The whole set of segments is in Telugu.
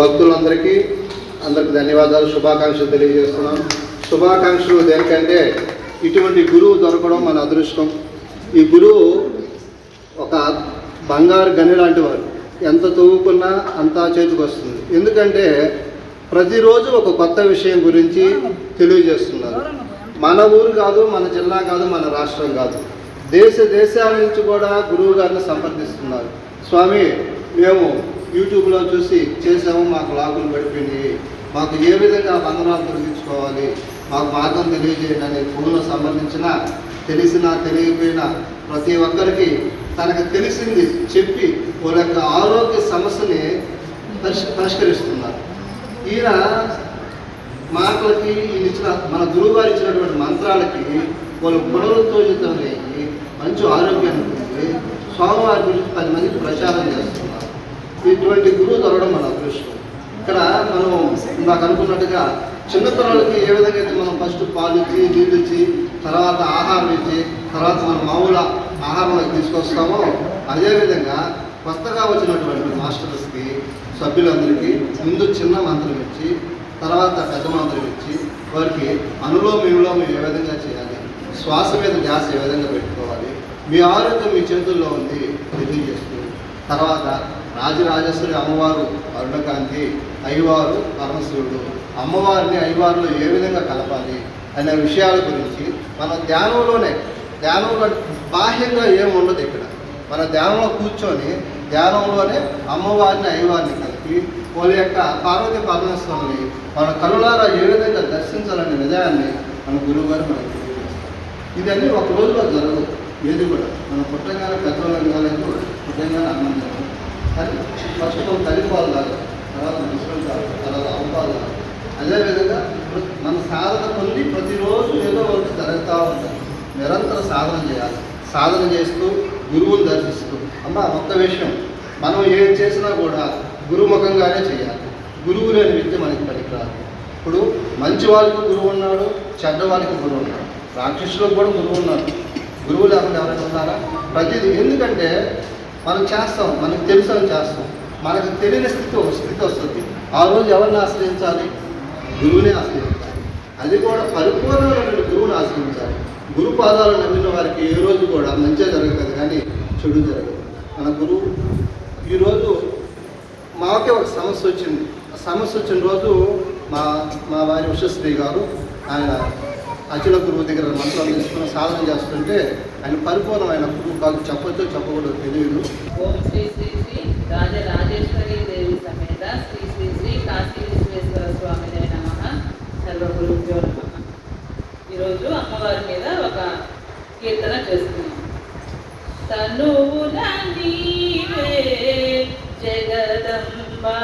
భక్తులందరికీ అందరికి ధన్యవాదాలు శుభాకాంక్షలు తెలియజేస్తున్నాం. శుభాకాంక్షలు దేనికంటే ఇటువంటి గురువు దొరకడం మన అదృష్టం. ఈ గురువు ఒక బంగారు గని లాంటి వారు ఎంత తవ్వుకున్నా అంతా చేతికి వస్తుంది ఎందుకంటే ప్రతిరోజు ఒక కొత్త విషయం గురించి తెలియజేస్తున్నారు. మన ఊరు కాదు మన జిల్లా కాదు మన రాష్ట్రం కాదు. దేశ దేశాల నుంచి కూడా గురువు గారిని సంప్రదిస్తున్నారు. స్వామి మేము యూట్యూబ్లో చూసి చేసాము మాకు లాగులు పడిపోయినాయి. మాకు ఏ విధంగా బంధనాలు తొలగించుకోవాలి మాకు మార్గం తెలియజేయండి అనే ఫోన్లో సంబంధించిన తెలిసినా తెలియకపోయినా ప్రతి ఒక్కరికి తనకు తెలిసింది చెప్పి వాళ్ళ యొక్క ఆరోగ్య సమస్యని పరిష్ పరిష్కరిస్తున్నారు. ఈయన మాటలకి ఈయన ఇచ్చిన మన గురువుగారు ఇచ్చినటువంటి మంత్రాలకి వాళ్ళు పునరుత్తోజితమయ్యి మంచి ఆరోగ్యాన్ని పొంది స్వామివారి గురించి పది మందికి ప్రచారం చేస్తున్నారు. ఇటువంటి గురువు దొరకడం మన అదృష్టం. ఇక్కడ మనం నాకు అనుకున్నట్టుగా చిన్నపిల్లలకి ఏ విధంగా అయితే మనం ఫస్ట్ పాలు ఇచ్చి నీళ్ళు ఇచ్చి తర్వాత ఆహారం ఇచ్చి తర్వాత మనం మామూలు ఆహారంలోకి తీసుకొస్తామో అదేవిధంగా కొత్తగా వచ్చినటువంటి మాస్టర్స్కి సభ్యులందరికీ ముందు చిన్న మంత్రం ఇచ్చి తర్వాత పెద్ద మంత్రం ఇచ్చి వారికి అనులోమ విలోమం ఏ విధంగా చేయాలి శ్వాస మీద ధ్యాస ఏ విధంగా పెట్టుకోవాలి మీ ఆరోగ్యం మీ చేతుల్లో ఉంది తెలియజేస్తుంది తర్వాత రాజరాజేశ్వరి అమ్మవారు అరుణకాంతి అయ్యవారు పరమశివుడు. అమ్మవారిని అయ్యవారిలో ఏ విధంగా కలపాలి అనే విషయాల గురించి మన ధ్యానంలోనే ధ్యానంలో బాహ్యంగా ఏమి ఉండదు ఇక్కడ. మన ధ్యానంలో కూర్చొని ధ్యానంలోనే అమ్మవారిని అయ్యవారిని కలిపి వాళ్ళ యొక్క పార్వతి పరమేశ్వరుని మన కనులారా ఏ విధంగా దర్శించాలనే విధానాన్ని మన గురువు గారు మనకు తెలియజేస్తారు. ఇదన్నీ ఒక రోజులో జరగదు ఏది కూడా. మనం పుట్టంగానే పెద్దవాళ్ళం కాలేదు పుట్టంగానే అన్నం కానీ ప్రస్తుతం తల్లిపాలు తర్వాత మిశ్రం కాదు తర్వాత అమ్మపాలు అదేవిధంగా మన సాధన పొంది ప్రతిరోజు ఏదో ఒకటి జరుగుతూ ఉంటుంది. నిరంతర సాధన చేయాలి. సాధన చేస్తూ గురువుని దర్శిస్తూ. అమ్మ మొత్త విషయం. మనం ఏం చేసినా కూడా గురుముఖంగానే చేయాలి. గురువు లేని విద్య మనకి పనికిరాదు. ఇప్పుడు మంచి వాళ్ళకి గురువు ఉన్నాడు చెడ్డ వాళ్ళకి గురువు ఉన్నాడు. రాక్షసులకు కూడా గురువు ఉన్నారు గురువు లేకుండా ఎవరైనా ఉన్నారా? ప్రతిదీ. ఎందుకంటే మనం చేస్తాం మనకు తెలుసు అని చేస్తాం. మనకు తెలియని స్థితి స్థితి వస్తుంది. ఆ రోజు ఎవరిని ఆశ్రయించాలి? గురువునే ఆశ్రయించాలి. అది కూడా పరిపూర్ణమైనటువంటి గురువుని ఆశ్రయించాలి. గురు పాదాలు నమ్మిన వారికి ఏ రోజు కూడా మంచిగా జరగదు కానీ చెడు జరగదు. మన గురువు ఈరోజు మాకే ఒక సమస్య వచ్చింది. ఆ సమస్య వచ్చిన రోజు మా మా వారి ఉషశ్రీ గారు ఆయన అఖిల గురువు దగ్గర మంత్రాలు తీసుకుని సాధన చేస్తుంటే ఆయన పరిపూర్ణమైన గురువు కాదు చెప్పొచ్చో చెప్పకూడదు తెలియదు. ఓం శ్రీ శ్రీ శ్రీ రాజరాజేశ్వరి దేవి సమేత శ్రీ శ్రీ శ్రీ కాశీ విశ్వేశ్వర స్వామినే నమ. సర్వగురుభ్యో నమ. ఈరోజు అమ్మవారి మీద ఒక కీర్తన చేస్తున్నాం. తనువున నీవే జగదంబా.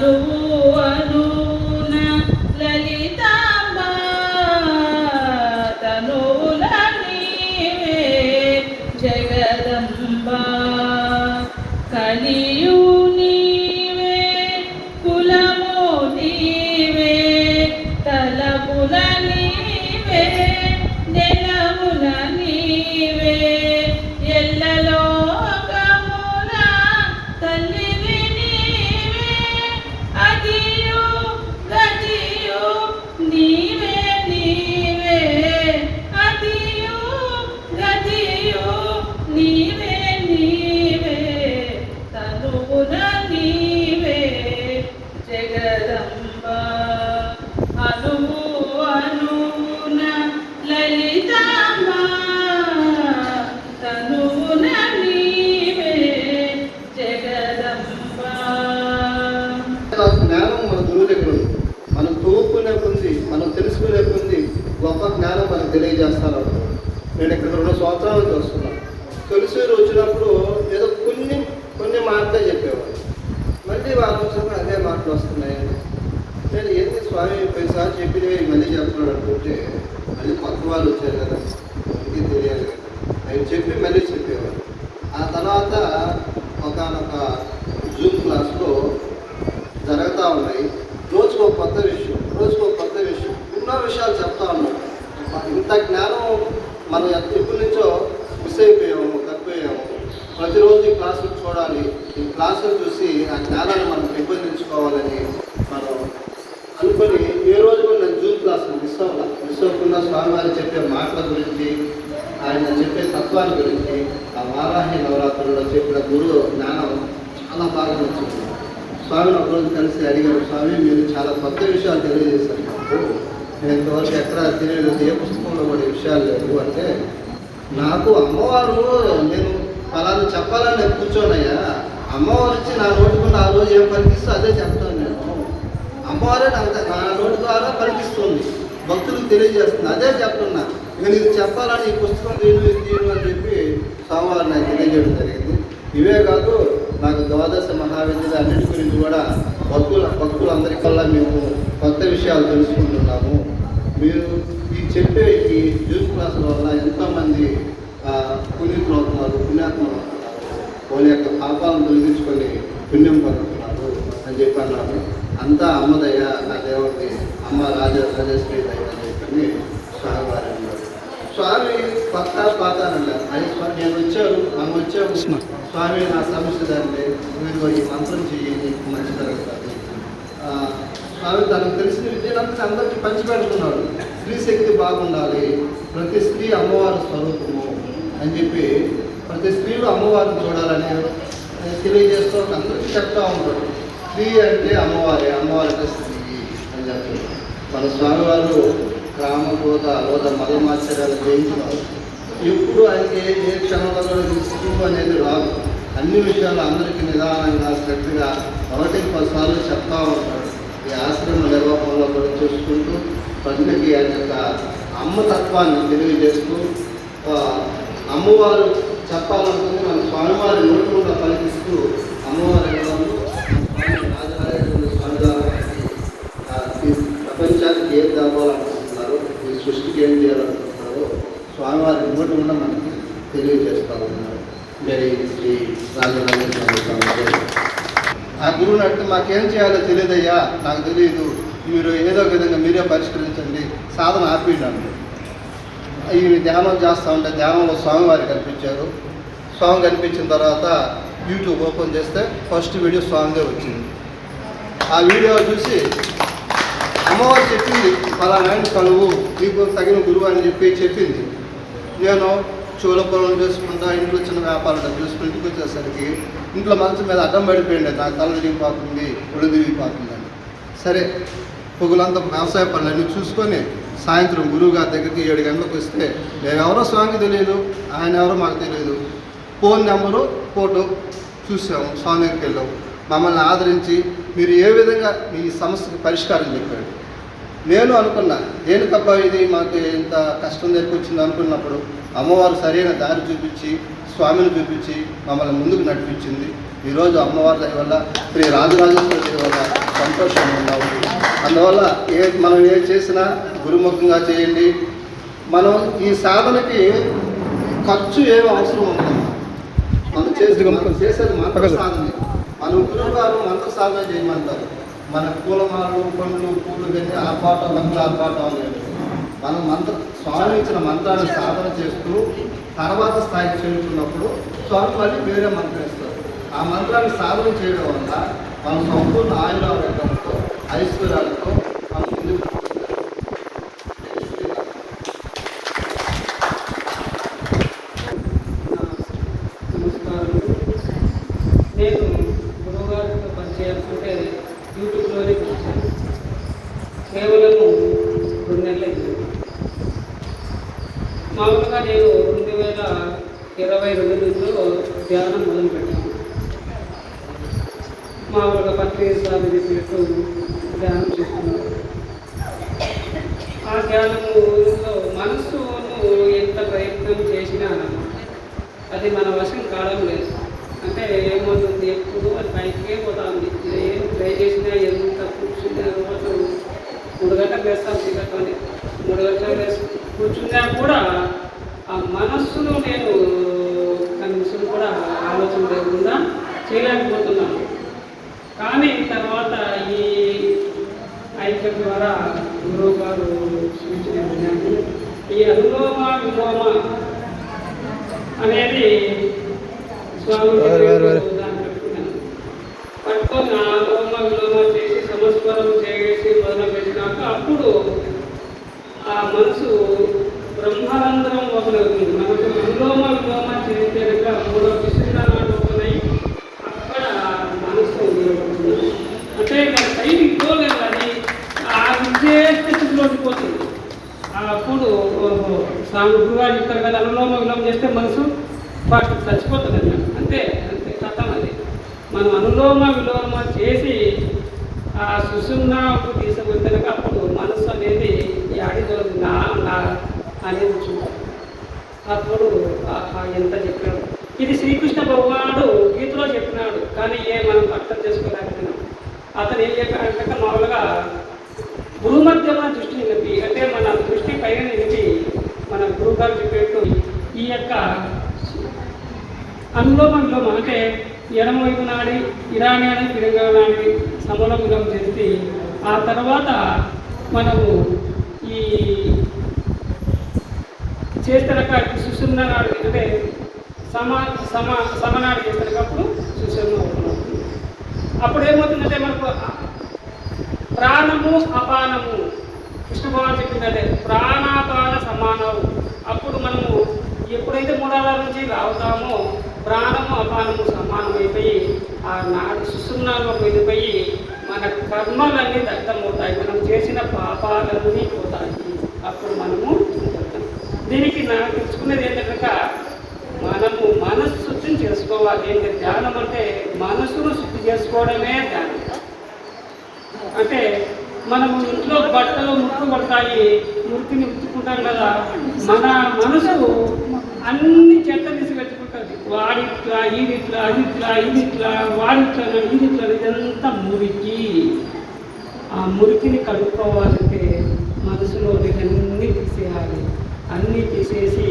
lado తెలియజేస్తాను. నేను ఇక్కడ రెండు సంవత్సరాలు చూస్తున్నాను వస్తున్నాను తొలిసి వచ్చినప్పుడు ఏదో కొన్ని కొన్ని మాటలే చెప్పేవాడు మళ్ళీ వాళ్ళు వచ్చినప్పుడు అదే మాటలు వస్తున్నాయి. నేను ఏంటి స్వామి పైసారి చెప్పినవి మళ్ళీ చెప్తున్నాడు అనుకుంటే మళ్ళీ కొత్త వాళ్ళు వచ్చారు కదా మనకి తెలియాలి కదా. ఆయన చెప్పి మళ్ళీ చెప్పేవారు ఆ తర్వాత ఒకనొక జూమ్ క్లాస్లో జరుగుతూ ఉన్నాయి. రోజుకో కొత్త విషయం రోజుకో కొత్త విషయం ఎన్నో విషయాలు చెప్తా ఉన్నాడు ఇంత జ్ఞానం మనం ఎంత ఎప్పటి నుంచో మిస్ అయిపోయాము తప్పిపోయాము. ప్రతిరోజు ఈ క్లాసులు చూడాలి. ఈ క్లాసులు చూసి ఆ జ్ఞానాన్ని మనం పెంపొందించుకోవాలని మనం అనుకొని ఏ రోజు కూడా నేను జూమ్ క్లాసులు మిస్ అవ్వాలి. మిస్ అవ్వకుండా స్వామివారు చెప్పే మాటల గురించి ఆయన చెప్పే తత్వాల గురించి ఆ వారాహి నవరాత్రుల్లో చెప్పిన గురువు జ్ఞానం చాలా బాగా నచ్చింది. స్వామిని ఒకరోజు కలిసి అడిగారు స్వామి మీరు చాలా కొత్త విషయాలు తెలియజేశారు. నేను ఇంతవరకు ఎక్కడ తెలియదు ఏ పుస్తకంలో కూడా విషయాలు లేవు అంటే నాకు అమ్మవారు నేను ఫలాన్ని చెప్పాలని కూర్చోనయ్యా. అమ్మవారు ఇచ్చి నా నోటుకున్న ఆ రోజు ఏం పలికిస్తూ అదే చెప్తాను నేను. అమ్మవారే నాకు నా నోటి ద్వారా పలికిస్తుంది భక్తులకు తెలియజేస్తుంది. అదే చెప్తున్నా. నేను ఇది చెప్పాలని ఈ పుస్తకం దీని ఇది దీని అని చెప్పి సోమవారం నాకు తెలియజేయడం జరిగింది. ఇవే కాదు నాకు ద్వాదశ మహావిద్యలు అన్నిటి గురించి కూడా భక్తుల భక్తులందరికల్లా మేము కొత్త విషయాలు తెలుసుకుంటున్నాము. మీరు ఈ చెప్పే ఈ జ్యూస్ క్లాసుల వల్ల ఎంతోమంది పుణ్యులు అవుతున్నారు పుణ్యాత్మలు అవుతున్నారు వాళ్ళ యొక్క పాపాలను తొలగించుకొని పుణ్యం పొందుతున్నారు అని చెప్పి అన్నారు. అంతా అమ్మదయ్య నా దేవుడిని అమ్మ రాజ రాజశ్రీ దయ్య అని చెప్పని స్వామి వారు అన్నారు. స్వామి పక్క పాత అన్నారు అది నేను వచ్చాను మనం వచ్చాము. స్వామి నా సమస్య దాన్ని మీరు ఈ మంత్రం చెయ్యి నీకు మంచి జరుగుతుంది స్వామి తనకు తెలిసిన విద్యనంతా అందరికీ పంచిపెడుతున్నాడు స్త్రీ శక్తి బాగుండాలి ప్రతి స్త్రీ అమ్మవారి స్వరూపము అని చెప్పి ప్రతి స్త్రీలు అమ్మవారిని చూడాలని తెలియజేస్తూ అందరికీ చెప్తా ఉంటాడు స్త్రీ అంటే అమ్మవారి అమ్మవారి అంటే స్త్రీ అని చెప్పి. మన స్వామివారు గ్రామ గోద లోద మదమాచర్యాలు జయించినారు. ఎప్పుడు ఆయనకి ఏ ఏ క్షణంలో విసుగు అనేది రాదు. అన్ని విషయాలు అందరికీ నిదానంగా శ్రద్ధగా ఒకటికి పదిసార్లు చెప్తా ఉంటాడు ఈ ఆశ్రమ నిర్వాహంలో కూడా చూసుకుంటూ ప్రజలకి ఆయన యొక్క అమ్మతత్వాన్ని తెలియజేస్తూ అమ్మవారు చెప్పాలనుకుంది మన స్వామివారి నోటుకుండా పలికిస్తూ అమ్మవారి స్వామి ప్రపంచానికి ఏం కావాలనుకుంటున్నారు ఈ సృష్టికి ఏం చేయాలనుకుంటున్నారు స్వామివారి నోటి కూడా మనకి తెలియజేస్తూ ఉన్నారు. జై శ్రీ రాజరాజేశ్వర స్వామి ఆ గురువుని అంటే మాకేం చేయాలో తెలియదయ్యా? నాకు తెలియదు మీరు ఏదో ఒక విధంగా మీరే పరిష్కరించండి. సాధన ఆపిండండి ఈ ధ్యానం చేస్తూ ఉంటే ధ్యానంలో స్వామివారు కనిపించారు. స్వామి కనిపించిన తర్వాత యూట్యూబ్ ఓపెన్ చేస్తే ఫస్ట్ వీడియో స్వామిదే వచ్చింది. ఆ వీడియో చూసి అమ్మవారు చెప్పింది పలానా కలువు నీకు తగిన గురువు అని చెప్పి చెప్పింది. నేను చూల పొలం ఇంట్లో చిన్న వ్యాపారం చూసుకుని ఇంటికి వచ్చేసరికి ఇంట్లో మంచం మీద అడ్డం పడిపోయింది నాకు తల తిరిగిపోతుంది ఒళ్ళు తిరిగిపోతుంది సరే పొగులంతా వ్యవసాయ పనులన్నీ చూసుకొని సాయంత్రం గురువు గారి దగ్గరికి ఏడు గంటలకు వస్తే మేమెవరో స్వామికి తెలియదు ఆయన ఎవరో మాకు తెలియదు. ఫోన్ నెంబరు ఫోటో చూసాము స్వామి దగ్గరికి వెళ్ళాము. మమ్మల్ని ఆదరించి మీరు ఏ విధంగా మీ సమస్యకి పరిష్కారం చెప్పాడు నేను అనుకున్నా దేనికబ్బా ఇది మాకు ఇంత కష్టం వచ్చింది అనుకున్నప్పుడు అమ్మవారు సరైన దారి చూపించి స్వామిని చూపించి మమ్మల్ని ముందుకు నడిపించింది. ఈరోజు అమ్మవారి దయ వల్ల శ్రీ రాజరాజేశ్వరి దయ వల్ల సంతోషంగా ఉన్నాము అందువల్ల ఏ మనం ఏ చేసినా గురుముఖంగా చేయండి. మనం ఈ సాధనకి ఖర్చు ఏమి అవసరం ఉండదు. మనం చేసేది మనం చేసేది మంత్ర సాధన. మన గురువు గారు మంత్ర సాధన చేయమంటారు. మన పూలమాలు పండ్లు పూలు కానీ ఆ పాట మంత్ర ఆ పాట మనం మంత్ర స్వామి ఇచ్చిన మంత్రాన్ని సాధన చేస్తూ తర్వాత స్థాయికి చేరుకున్నప్పుడు స్వామి మళ్ళీ వేరే మంత్రం ఇస్తారు. ఆ మంత్రాన్ని సాధన చేయడం వల్ల మనం సంపూర్ణ ఆయురారోగ్యంతో ఐశ్వర్యాలతో మనం ముందుకు పోతాం. నమస్కారం నేను గురువుగారితో పరిచయం అంటే యూట్యూబ్లోనే చూశాను కేవలము రెండు నెలలు అయింది మామూలుగా నేను రెండు వేల ఇరవై రెండులో ధ్యానం మొదలుపెట్టాను మామూలుగా పత్రిక స్వామి చెప్పినట్టు ధ్యానం చేస్తున్నారు. ఆ ధ్యానంలో మనస్సును ఎంత ప్రయత్నం చేసినా అది మన వశం కావడం లేదు. అంటే ఏమవుతుంది? ఎప్పుడు అది పైకే పోతుంది. ఏం ట్రై చేసినా ఎంత కూర్చున్నా రోజు మూడు గంటలు వేస్తాం టికెట్ని మూడు గంటలు వేసి కూర్చున్నా కూడా ఆ మనస్సును నేను కనీసం కూడా ఆలోచన లేకుండా చేయలేకపోతున్నాను. కానీ తర్వాత ఈ ఐక్యం ద్వారా గురువు గారు ఈ అనులోమ విలోమ అనేది స్వామి పట్టుకొని అనులోమ విలోమ చేసి సంస్కారం చేసి మొదలు పెట్టినాక అప్పుడు ఆ మనసు బ్రహ్మానందరం మొదలవుతుంది మనకు అనులోమ విలోమ చేస్తే మూడో విషయం స్వామి గురువారు చెప్తారు కదా అనులోమ విలోమం చేస్తే మనసు ఫస్ట్ చచ్చిపోతుంది అన్నమాట. అంతే అంతే కథం అది. మనం అనులోమ విలోమ చేసి ఆ సుసున్నాకు తీసుకొచ్చినాక అప్పుడు మనసు అనేది ఈ ఆడిదో నా నా అనేది చూడాలి అప్పుడు ఎంత చెప్పాడు. ఇది శ్రీకృష్ణ భగవానుడు గీతలో చెప్పినాడు కానీ ఏ మనం అర్థం చేసుకోలేకపోయినాం. అతను ఏం చెప్పాడంటే మామూలుగా భూమధ్యమ దృష్టి నొప్పి అంటే మన మన చెప్పేట్టు ఈ యొక్క అనులోమంలో అంటే ఎడమ వైపు నాడి ఇరానీ అని తిరంగా నాడి సమూల చేసి ఆ తర్వాత మనము ఈ చేస్తారక సుషుమ్న నాడు అంటే సమ సమ సమనాడు చేస్తారకప్పుడు సుషుమ్న అప్పుడు ఏమవుతుందంటే మనకు ప్రాణము అపానము. కృష్ణ భగవాన్ చెప్పిందంటే ప్రాణాపాన సమానం అప్పుడు మనము ఎప్పుడైతే మూలాధార నుంచి రావుతామో ప్రాణము అపానము సమానమైపోయి ఆ నాడు సుసున్నాలో వెళ్ళిపోయి మన కర్మలన్నీ దగ్ధమవుతాయి మనం చేసిన పాపాలన్నీ పోతాయి. అప్పుడు మనము దీనికి నాకు తెలుసుకునేది ఏంటంటే మనము మనస్సు శుద్ధి చేసుకోవాలి. ఏంటంటే ధ్యానం అంటే మనసును శుద్ధి చేసుకోవడమే ధ్యానం. అంటే మనము ఇంట్లో బట్టలు ముక్కు పడతాయి మురికిని ఉత్తుకుంటాం కదా మన మనసు అన్ని చెత్త తీసి పెట్టుకుంటుంది. వాడిట్లా ఈడిట్లా అదిట్లా ఇదిట్లా వాడిట్లా ఇదిట్లా ఇదంతా మురికి. ఆ మురికిని కడుక్కోవాలంటే మనసులో అన్ని తీసేయాలి. అన్నీ తీసేసి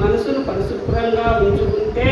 మనసును పరిశుభ్రంగా ఉంచుకుంటే